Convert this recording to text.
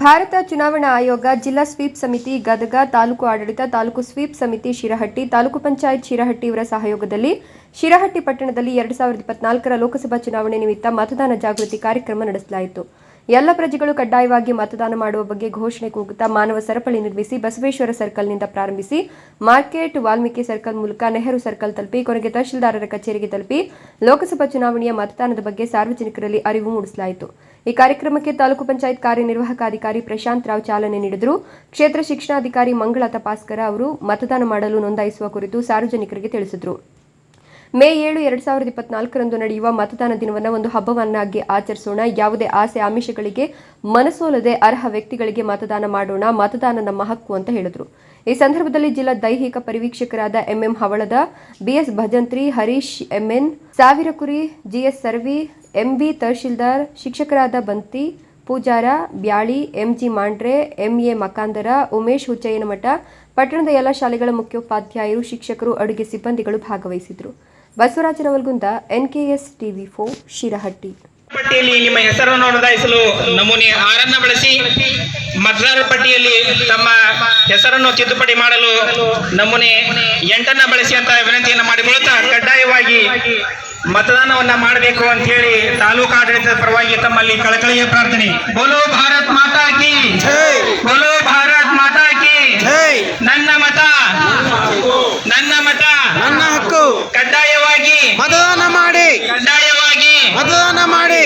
ಭಾರತ ಚುನಾವಣಾ ಆಯೋಗ ಜಿಲ್ಲಾ ಸ್ವೀಪ್ ಸಮಿತಿ ಗದಗ, ತಾಲೂಕು ಆಡಳಿತ, ತಾಲೂಕು ಸ್ವೀಪ್ ಸಮಿತಿ ಶಿರಹಟ್ಟಿ, ತಾಲೂಕು ಪಂಚಾಯತ್ ಶಿರಹಟ್ಟಿ ಇವರ ಸಹಯೋಗದಲ್ಲಿ ಶಿರಹಟ್ಟಿ ಪಟ್ಟಣದಲ್ಲಿ ಎರಡು ಸಾವಿರದ ಇಪ್ಪತ್ನಾಲ್ಕರ ಲೋಕಸಭಾ ಚುನಾವಣೆ ನಿಮಿತ್ತ ಮತದಾನ ಜಾಗೃತಿ ಕಾರ್ಯಕ್ರಮ ನಡೆಸಲಾಯಿತು. ಎಲ್ಲ ಪ್ರಜೆಗಳು ಕಡ್ಡಾಯವಾಗಿ ಮತದಾನ ಮಾಡುವ ಬಗ್ಗೆ ಘೋಷಣೆ ಕೂಗುತ್ತಾ ಮಾನವ ಸರಪಳಿ ನಿರ್ಮಿಸಿ ಬಸವೇಶ್ವರ ಸರ್ಕಲ್ನಿಂದ ಪ್ರಾರಂಭಿಸಿ ಮಾರ್ಕೆಟ್, ವಾಲ್ಮೀಕಿ ಸರ್ಕಲ್ ಮೂಲಕ ನೆಹರು ಸರ್ಕಲ್ ತಲುಪಿ, ಕೊನೆಗೆ ತಹಶೀಲ್ದಾರರ ಕಚೇರಿಗೆ ತಲುಪಿ ಲೋಕಸಭಾ ಚುನಾವಣೆಯ ಮತದಾನದ ಬಗ್ಗೆ ಸಾರ್ವಜನಿಕರಲ್ಲಿ ಅರಿವು ಮೂಡಿಸಲಾಯಿತು. ಈ ಕಾರ್ಯಕ್ರಮಕ್ಕೆ ತಾಲೂಕು ಪಂಚಾಯತ್ ಕಾರ್ಯನಿರ್ವಾಹಕಾಧಿಕಾರಿ ಪ್ರಶಾಂತ್ ರಾವ್ ಚಾಲನೆ ನೀಡಿದರು. ಕ್ಷೇತ್ರ ಶಿಕ್ಷಣಾಧಿಕಾರಿ ಮಂಗಳ ತಪಾಸ್ಕರ ಅವರು ಮತದಾನ ಮಾಡಲು ನೋಂದಾಯಿಸುವ ಕುರಿತು ಸಾರ್ವಜನಿಕರಿಗೆ ತಿಳಿಸಿದರು. ಮೇ ಏಳು ಎರಡ್ ಸಾವಿರದ ಇಪ್ಪತ್ನಾಲ್ಕರಂದು ನಡೆಯುವ ಮತದಾನ ದಿನವನ್ನು ಒಂದು ಹಬ್ಬವನ್ನಾಗಿ ಆಚರಿಸೋಣ. ಯಾವುದೇ ಆಸೆ, ಆಮಿಷಗಳಿಗೆ ಮನಸೋಲದೆ ಅರ್ಹ ವ್ಯಕ್ತಿಗಳಿಗೆ ಮತದಾನ ಮಾಡೋಣ ಮತದಾನ ನಮ್ಮ ಹಕ್ಕು ಅಂತ ಹೇಳಿದರು. ಈ ಸಂದರ್ಭದಲ್ಲಿ ಜಿಲ್ಲಾ ದೈಹಿಕ ಪರಿವೀಕ್ಷಕರಾದ MM Havalad, BS Bhajantri, Harish MN Savirakuri GS Sarvi, MB Tahsildar, ಶಿಕ್ಷಕರಾದ ಬಂತಿ, ಪೂಜಾರ, ಬ್ಯಾಳಿ, ಎಂಜಿ ಮಾಂಡ್ರೆ, ಎಂಎ ಮಕಾಂದರ, ಉಮೇಶ್ ಹುಚ್ಚಯ್ಯನಮಠ, ಪಟ್ಟಣದ ಎಲ್ಲ ಶಾಲೆಗಳ ಮುಖ್ಯೋಪಾಧ್ಯಾಯರು, ಶಿಕ್ಷಕರು, ಅಡುಗೆ ಸಿಬ್ಬಂದಿಗಳು ಭಾಗವಹಿಸಿದರು. Basavaraj Navalgund NKS TV four, Shirahatti. ಪಟ್ಟಿಯಲ್ಲಿ ನಿಮ್ಮ ಹೆಸರನ್ನು ನೋಂದಾಯಿಸಲು ನಮೂನೆ ಆರನ್ನ ಬಳಸಿ ಮತದಾರರ ಪಟ್ಟಿಯಲ್ಲಿ ತಮ್ಮ ಹೆಸರನ್ನು ತಿದ್ದುಪಡಿ ಮಾಡಲು ನಮೂನೆ ಎಂಟನ್ನ ಬಳಸಿ ಅಂತ ವಿನಂತಿಯನ್ನು ಮಾಡಿಕೊಳ್ಳುತ್ತಾ ಕಡ್ಡಾಯವಾಗಿ ಮತದಾನವನ್ನ ಮಾಡಬೇಕು ಅಂತ ಹೇಳಿ ತಾಲೂಕು ಆಡಳಿತದ ಪರವಾಗಿ ತಮ್ಮಲ್ಲಿ ಕಳಕಳಿಯ ಪ್ರಾರ್ಥನೆ. ಬೋಲೋ ಭಾರತ್ ಮಾತಾ ಕಿ ಮತದಾನ ಮಾಡಿ.